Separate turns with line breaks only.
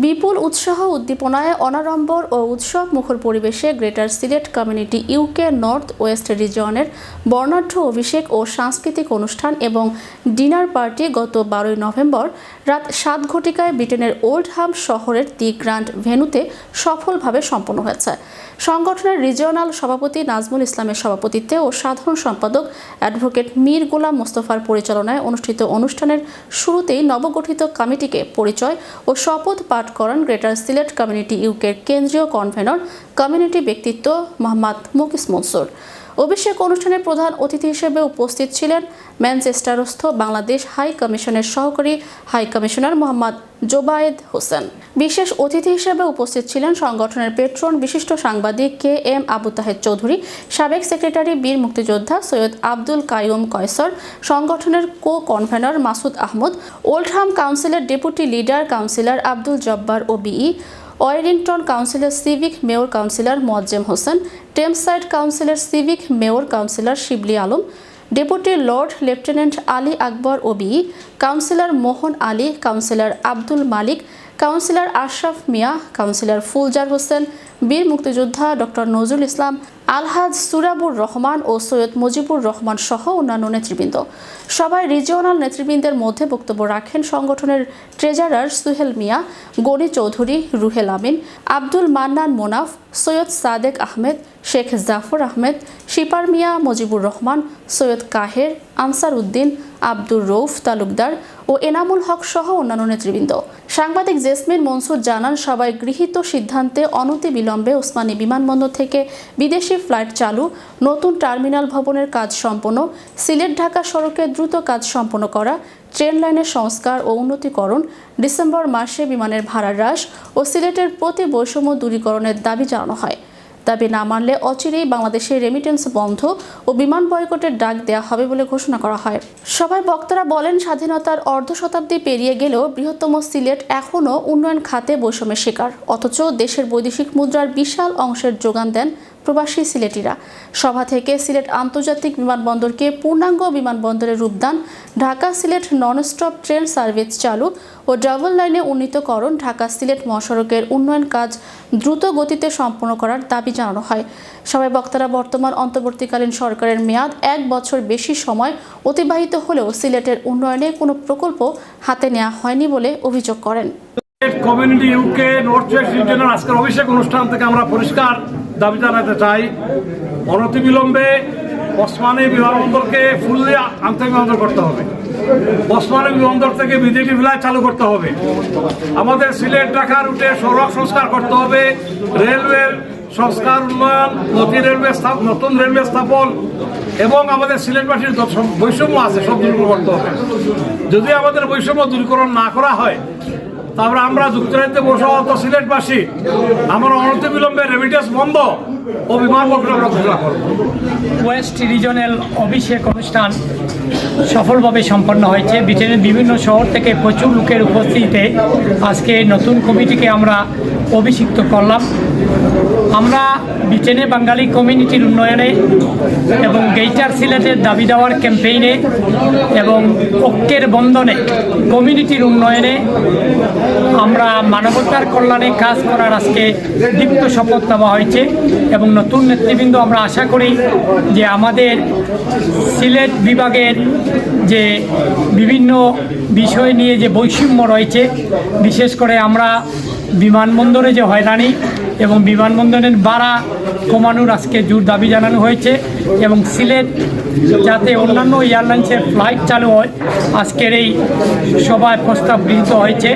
বিপুল উৎসাহ উদ্দীপনায় অনাড়ম্বর ও উৎসব মুখর পরিবেশে greater Sylhet community UK north west রিজিয়নের বর্ণাঢ্য অভিষেক ও সাংস্কৃতিক অনুষ্ঠান এবং ডিনার পার্টি গত বারোই নভেম্বর রাত সাত ঘটিকায় ব্রিটেনের ওল্ডহাম শহরের দি গ্র্যান্ড ভেন্যুতে সফলভাবে সম্পন্ন হয়েছে। সংগঠনের রিজিওনাল সভাপতি নাজমুল ইসলামের সভাপতিত্বে ও সাধারণ সম্পাদক অ্যাডভোকেট মীর গোলাম মোস্তফার পরিচালনায় অনুষ্ঠিত অনুষ্ঠানের শুরুতেই নবগঠিত কমিটিকে পরিচয় ও শপথ পাঠ করান গ্রেটার সিলেট কমিউনিটি ইউকের কেন্দ্রীয় কনভেনর কমিউনিটি ব্যক্তিত্ব মোহাম্মদ মুকিস মনসুর। অভিষেক অনুষ্ঠানে প্রধান অতিথি হিসেবে উপস্থিত ছিলেন ম্যানচেস্টারস্থ বাংলাদেশ হাই কমিশনের সহকারী হাই কমিশনার মোহাম্মদ জোবায়েদ হোসেন। বিশেষ অতিথি হিসেবে উপস্থিত ছিলেন সংগঠনের পেট্রন বিশিষ্ট সাংবাদিক কে এম আবু তাহেদ চৌধুরী, সাবেক সেক্রেটারি বীর মুক্তিযোদ্ধা সৈয়দ আব্দুল কাইয়ুম কয়সর, সংগঠনের co convenor Masud Ahmed Oldham কাউন্সিলের deputy leader councillor Abdul Jabbar OBE Warrington কাউন্সিলের civic mayor councillor Moazzem Hossain, Tameside কাউন্সিলের civic mayor councillor Shibli Alam, deputy lord lieutenant Ali Akbar OBE councillor Mohan Ali, councillor Abdul Malik, councillor Ashraf Mia, councillor Fuljar Hossain, বীর মুক্তিযোদ্ধা doctor Nazrul Islam আলহাজ সুরাবুর রহমান ও সৈয়দ মুজিবুর রহমান সহ অন্যান্য নেতৃবৃন্দ। সবাই regional নেতৃবৃন্দের মধ্যে বক্তব্য রাখেন সংগঠনের ট্রেজারার সুহেল মিয়া, গনি চৌধুরী, রুহেল আমিন, আব্দুল মান্নান মোনাফ, সৈয়দ সাদেক আহমেদ, শেখ জাফর আহমেদ, শিপার মিয়া মুজিবুর রহমান, সৈয়দ কাহের, আনসার উদ্দিন, আব্দুর রৌফ তালুকদার ও এনামুল হক সহ অন্যান্য নেতৃবৃন্দ। সাংবাদিক জেসমিন মনসুর জানান, সবাই গৃহীত সিদ্ধান্তে অনতি বিলম্বে ওসমানী বিমানবন্দর থেকে বিদেশি ফ্লাইট চালু, নতুন টার্মিনাল ভবনের কাজ সম্পন্ন, সিলেট ঢাকা সড়কে দ্রুত কাজ সম্পন্ন করা, ট্রেন লাইনের সংস্কার ও উন্নতিকরণ, ডিসেম্বর মাসে বিমানের ভাড়া হ্রাস ও সিলেটের প্রতি বৈষম্য দূরীকরণের দাবি জানানো হয়। দাবি না মানলে অচিরেই বাংলাদেশের রেমিটেন্স বন্ধ ও বিমান বয়কটের ডাক দেওয়া হবে বলে ঘোষণা করা হয়। সবাই বক্তারা বলেন, স্বাধীনতার অর্ধ শতাব্দী পেরিয়ে গেলেও বৃহত্তম সিলেট এখনও উন্নয়ন খাতে বৈষম্যের শিকার। অথচ দেশের বৈদেশিক মুদ্রার বিশাল অংশের যোগান দেন প্রবাসী সিলেটিরা। সভা থেকে সিলেট আন্তর্জাতিক বিমানবন্দরকে পূর্ণাঙ্গ বিমানবন্দরের রূপদান, Dhaka Sylhet nonstop train service চালু ও ডাবল লাইনে উন্নীতকরণ, ঢাকা সিলেট মহাসড়কের উন্নয়ন কাজ দ্রুত গতিতে সম্পন্ন করার দাবি জানানো হয়। সবাই বক্তারা বর্তমান অন্তর্বর্তীকালীন সরকারের মেয়াদ এক বছর বেশি সময় অতিবাহিত হলেও সিলেটের উন্নয়নে কোনো প্রকল্প হাতে নেওয়া হয়নি বলে অভিযোগ করেন।
কমিউনিটি ইউকে, নর্থ ওয়েস্ট রিজনের আজকের অভিষেক অনুষ্ঠান থেকে আমরা পরিষ্কার দাবি জানাতে চাই। অনতিবিলম্বে ওসমানী বিমানবন্দরকে ফুললি আন্তর্জাতিক বিমানবন্দর করতে হবে। ওসমানী বিমানবন্দর থেকে বিদেশি ফ্লাইট চালু করতে হবে। আমাদের সিলেট ঢাকা রুটে সড়ক সংস্কার করতে হবে। রেলওয়ের সংস্কার উন্নয়ন, নতুন রেলওয়ে নতুন রেলওয়ে স্থাপন এবং আমাদের সিলেটবাসীর বৈষম্য আছে, সব দূর করতে হবে। যদি আমাদের বৈষম্য দূরীকরণ না করা হয় তারপরে আমরা যুক্তরাজ্যে বসবাস সিলেটবাসী, আমরা অনন্ত বিলম্বে রেমিটেন্স বন্ধ ও বিমান আমরা ঘোষণা করব।
ওয়েস্ট রিজনাল অভিষেক অনুষ্ঠান সফলভাবে সম্পন্ন হয়েছে। ব্রিটেনের বিভিন্ন শহর থেকে প্রচুর লোকের উপস্থিতিতে আজকে নতুন কমিটিকে আমরা অভিষিক্ত করলাম। আমরা ব্রিটেনে বাঙালি কমিউনিটির উন্নয়নে এবং গেইটার সিলেটের দাবি দেওয়ার ক্যাম্পেইনে এবং ঐক্যের বন্ধনে কমিউনিটির উন্নয়নে আমরা মানবতার কল্যাণে কাজ করার আজকে দীপ্ত শপথ নেওয়া হয়েছে এবং নতুন নেতৃবৃন্দ আমরা আশা করি যে আমাদের সিলেট বিভাগের যে বিভিন্ন বিষয় নিয়ে যে বৈষম্য রয়েছে, বিশেষ করে আমরা বিমানবন্দরে যে হয়রানি এবং বিমানবন্দরের বাড়া কমানোর আজকে জোর দাবি জানানো হয়েছে এবং সিলেট যাতে অন্যান্য এয়ারলাইন্সের ফ্লাইট চালু হয়, আজকের এই সভায় প্রস্তাব গৃহীত হয়েছে।